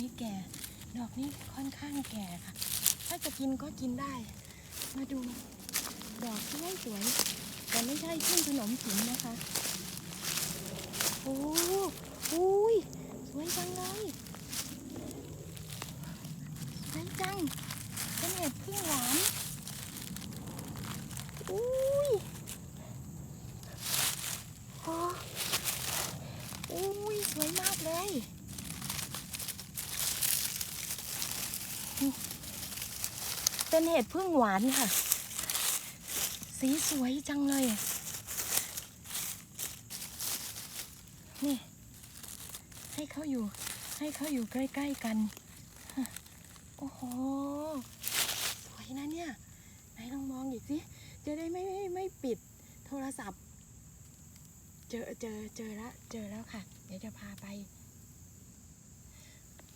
นี้แก่ ดอกนี้ค่อนข้างแก่ค่ะ ถ้าจะกินก็กินได้ มาดูดอกสวยสวยแต่ไม่ใช่ขึ้นขนมผิงนะคะ โอ้โอยสวยจังเลยสวยจังเป็นเห็ดพึ่งหวานอุ้ยโอ้อุ้ยสวยมากเลย เห็ดพึ่งหวานค่ะ สีสวยจังเลย นี่ ให้เขาอยู่ ให้เขาอยู่ใกล้ๆกัน โอ้โห สวยนะเนี่ย ไหนลองมองอีกสิ จะได้ไม่ไม่ไม่ปิดโทรศัพท์ เจอเจอเจอแล้วเจอแล้วค่ะ เดี๋ยวจะพาไป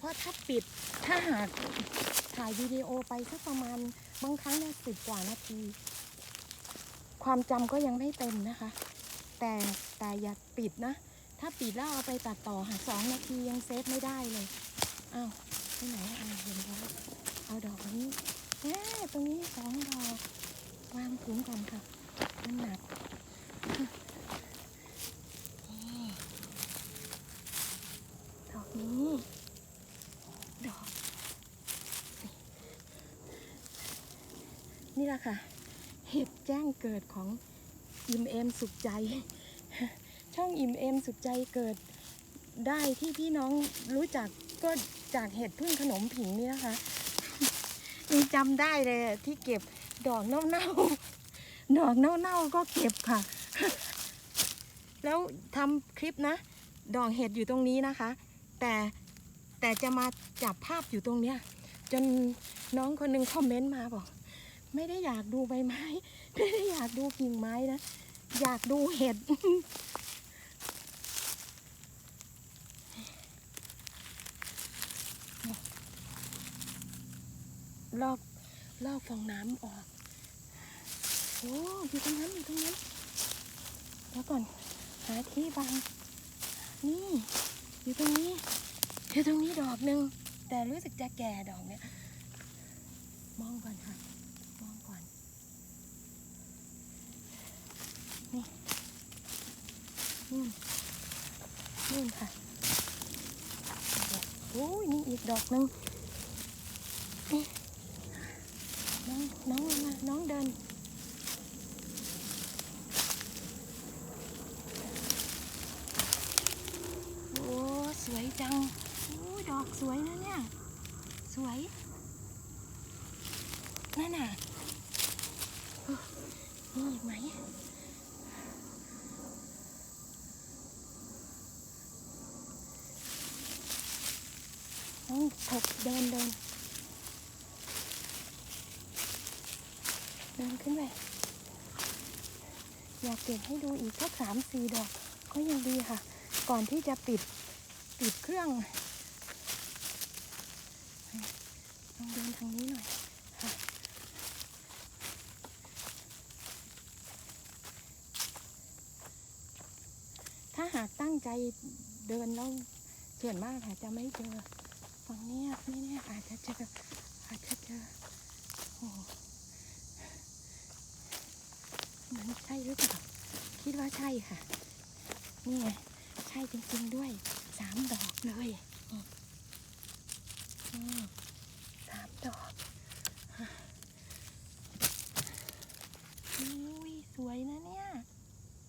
เพราะถ้าปิดถ้าหากถ่ายวิดีโอไปสักประมาณบางครั้งเนี่ยสิบกว่านาที ความจำก็ยังไม่เต็มนะคะ แต่แต่อย่าปิดนะ ถ้าปิดแล้วเอาไปตัดต่อหาสองนาทียังเซฟไม่ได้เลยอ้าวที่ไหนอ่าเห็นแล้วเอาดอกนี้แหมตรงนี้สองดอกวางถุงก่อนค่ะมันหนักนี่ดอกนี้ ดอก นี่แหละค่ะ เห็ดแจ้งเกิดของอิมเอมสุขใจ ช่องอิมเอมสุขใจเกิดได้ที่พี่น้องรู้จักก็จากเห็ดพึ่งขนมผิงนี่นะคะยังจำได้เลยที่เก็บดอกเน่าๆดอกเน่าๆก็เก็บค่ะ แล้วทำคลิปนะ ดอกเห็ดอยู่ตรงนี้นะคะ แต่แต่จะมาจับภาพอยู่ตรงเนี้ยจนน้องคนหนึงคอมเมนต์มาบอก ไม่ได้อยากดูใบไม้ ไม่ได้อยากดูกิ่งไม้นะ อยากดูเห็ด ลอกลอกฟองน้ำออก โอ้อยู่ตรงนั้นอยู่ตรงนั้นแล้วก่อนหาที่บังนี่อยู่ตรงนี้อยู่ตรงนี้ดอกหนึ่งแต่รู้สึกจะแก่ดอกเนี่ยมองก่อนค่ะ มองก่อน นี่ นู่นนู่นค่ะโอ้ยนี่อีกดอกหนึ่งนี่น้องน้องมาน้องเดินโอ้สวยจังโอ้ยดอกสวยนะเนี่ย สวยนั่นน่ะเออนี่อีกไหม น้องถกเดินเดินเดินขึ้นไปอยากเก็บให้ดูอีกสักสามสี่ดอก ก็ยังดีค่ะ ก่อนที่จะปิดปิดเครื่องลองเดินทางนี้หน่อยค่ะถ้าหากตั้งใจเดินแล้วส่วนมากอาจจะไม่เจอ ฝั่งนี้ไม่แน่อาจจะเจออาจจะเจอโอ้มันใช่หรือเปล่าคิดว่าใช่ค่ะ นี่ไงใช่จริงๆด้วยสามดอกเลยสามดอกอุ้ยสวยนะเนี่ย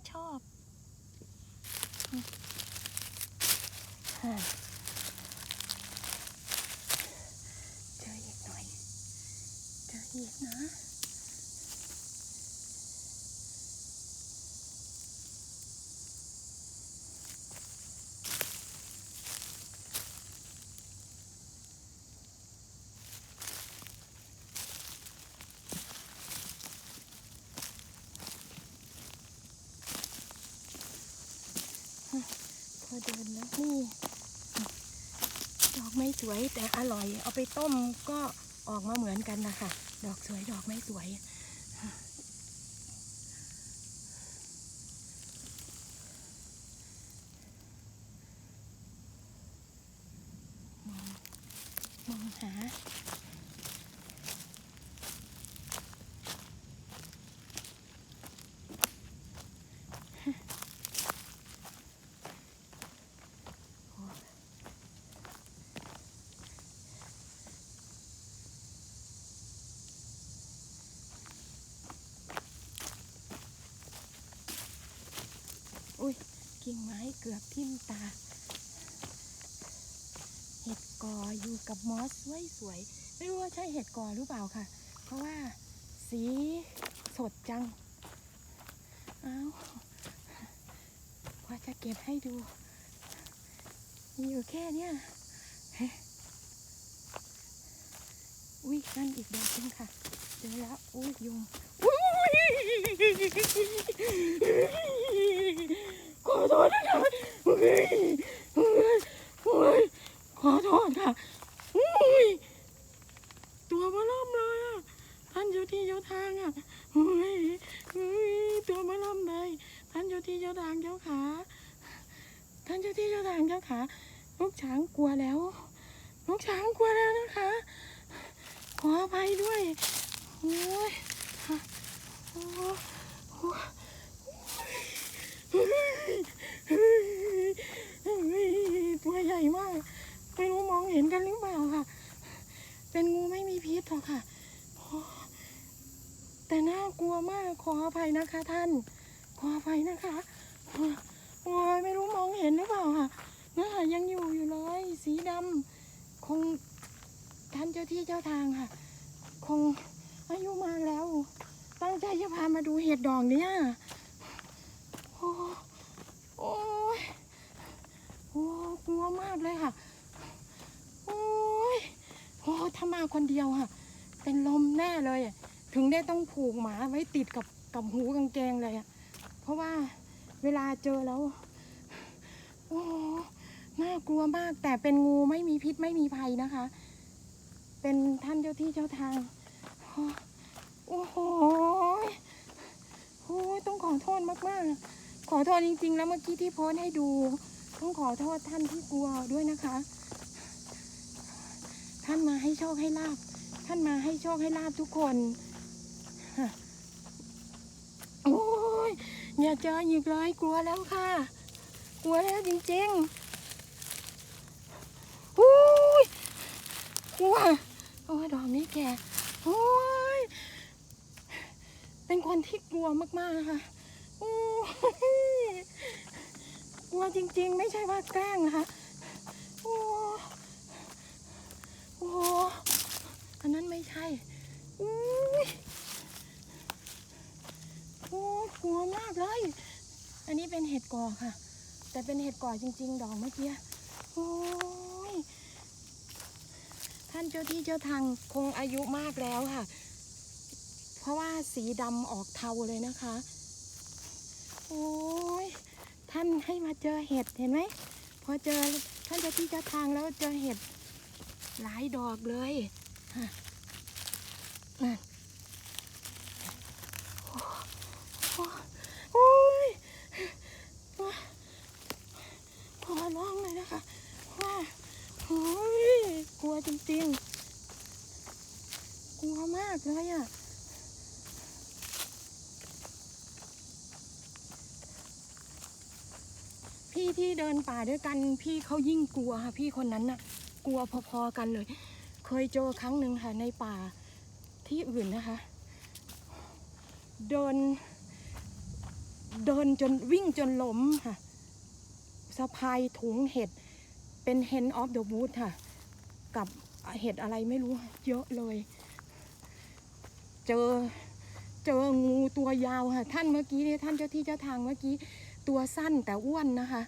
ชอบ ค่ะเจออีกหน่อย เจออีกนะ พอ เดินแล้วนี่ดอกไม่สวยแต่อร่อย เอาไปต้มก็ออกมาเหมือนกันนะคะดอกสวยดอกไม่สวยมองมองหา อุ้ย กิ่งไม้เกือบทิ่มตา เห็ดกออยู่กับมอสสวยๆ ไม่รู้ว่าใช่เห็ดกอหรือเปล่าค่ะ เพราะว่าสีสดจัง อ้าวพอจะเก็บให้ดูมีอยู่แค่เนี้ยเฮ้อุ้ยนั่นอีกดอกนึงค่ะ เจอแล้ว อุ้ยยุงอุ้ย อโทษนะคะขอโทษค่ะตัวมาล่อมเลยอะท่านเจ้าที่เจ้าทางอะตัวมาล่อมเลย ท่านเจ้าที่เจ้าทางเจ้าขาท่านเจ้าที่เจ้าทางเจ้าขาลูกช้างกลัวแล้ว ลูกช้างกลัวแล้วนะคะ ขออภัยด้วยโอ้ยโอ้ ตัวใหญ่มากไม่รู้มองเห็นกันหรือเปล่าค่ะ เป็นงูไม่มีพิษหรอกค่ะ แต่น่ากลัวมากขออภัยนะคะ ท่าน ขออภัยนะคะโอ้ยไม่รู้มองเห็นหรือเปล่าค่ะนะคะยังอยู่อยู่เลย สีดำคงท่านเจ้าที่เจ้าทางค่ะ คงอายุมากแล้ว ตั้งใจจะพามาดูเห็ดดอกเนี้ย โอ้โอ้ยโอ้กลัวมากเลยค่ะ โอ้ยโอ้ถ้ามาคนเดียวค่ะ เป็นลมแน่เลย ถึงได้ต้องผูกหมาไว้ติดกับกับหูกางเกงเลยอะเพราะว่าเวลาเจอแล้ว โอ้น่ากลัวมาก แต่เป็นงูไม่มีพิษไม่มีภัยนะคะ เป็นท่านเจ้าที่เจ้าทาง โอ้โหโอ้ยต้องขอโทษมากๆ ขอโทษจริง ๆ แล้วเมื่อกี้ที่โพสให้ดู ต้องขอโทษท่านที่กลัวด้วยนะคะ ท่านมาให้โชคให้ลาบ ท่านมาให้โชคให้ลาบทุกคนฮะโอ้ยอย่าเจออีกเลยกลัวแล้วค่ะ กลัวแล้วจริงๆอุ้ยกลัวโอ้ยดอกนี้แกโอ้ยเป็นคนที่กลัวมากๆนะคะโอ้ย กลัวจริงๆ ไม่ใช่ว่าแกล้งนะคะโอ้โอ้อันนั้นไม่ใช่อุ้ยโอ้กลัวมากเลย อันนี้เป็นเห็ดก่อค่ะ แต่เป็นเห็ดก่อจริง ๆ ดอกเมื่อกี้โอ้ยท่านเจ้าที่เจ้าทางคงอายุมากแล้วค่ะ เพราะว่าสีดำออกเทาเลยนะคะ โอ้ยท่านให้มาเจอเห็ดเห็นไหมพอเจอท่านเจ้าที่เจ้าทางแล้วเจอเห็ดหลายดอกเลยฮะนั่นโอ้โอ้โอ้ยขอร้องเลยนะคะ ว่าโอ้ยกลัวจริงๆ กลัวมากเลยอะ พี่ที่เดิ นป่าด้วยกัน พี่เขายิ่งกลัวค่ะพี่คนนั้นน่ะ กลัวพอๆกันเลย เคยเจอครั้งหนึ่งค่ะในป่าที่อื่นนะคะ เดิน เดินจนวิ่งจนล้มค่ะสะพายถุงเห็ดเป็น hen of the wood ค่ะ กับเห็ดอะไรไม่รู้เยอะเลย เจอเจองูตัวยาวค่ะ ท่านเมื่อกี้เนี่ยท่านเจ้าที่เจ้าทางเมื่อกี้ตัวสั้นแต่อ้วนนะคะ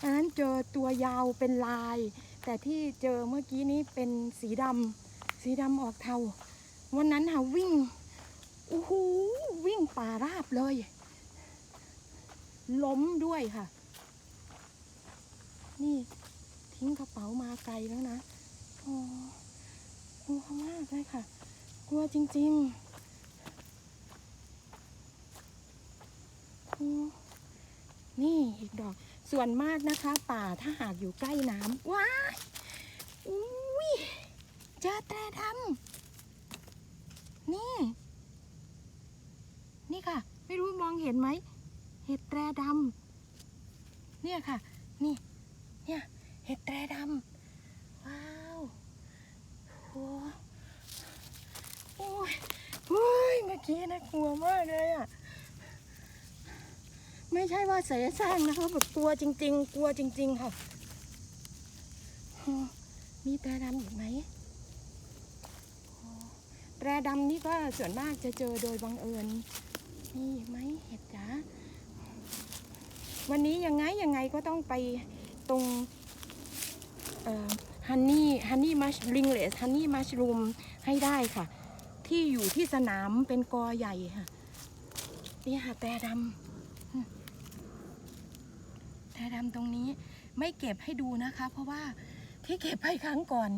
อันนั้นเจอตัวยาวเป็นลาย แต่ที่เจอเมื่อกี้นี้เป็นสีดำสีดำออกเทาวันนั้นค่ะวิ่งโอ้โหวิ่งป่าราบเลย ล้มด้วยค่ะ นี่ทิ้งกระเป๋ามาไกลแล้วนะโอ้กลัวมากเลยค่ะ กลัวจริงๆ นี่อีกดอก ส่วนมากนะคะ ป่าถ้าหากอยู่ใกล้น้ำว้าอุ้ยเจอแตรดำนี่ นี่ค่ะ ไม่รู้มองเห็นไหม เห็ดแตรดำเนี่ยค่ะ นี่ เนี่ย เห็ดแตรดำว้าวโอ้โอ้ยโอ้ยเมื่อกี้นะกลัวมากเลยอะ ไม่ใช่ว่าเสแสร้างนะคะแบบกลัวจริง ๆ กลัวจริง ๆ ค่ะ มีแตรดำอีกไหมแตรดำนี่ก็ส่วนมากจะเจอโดยบังเอิญมีไหมเห็ดจ๋าวันนี้ยังไงยังไงก็ต้องไปตรงฮันนี่ฮันนี่มัชลิงเลสฮันนี่มัชรูมให้ได้ค่ะ ที่อยู่ที่สนามเป็นกอใหญ่ค่ะ นี่ค่ะแต่ดำ แต่ดำตรงนี้ไม่เก็บให้ดูนะคะ เพราะว่าที่เก็บไปครั้งก่อน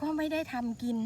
ก็ไม่ได้ทำกิน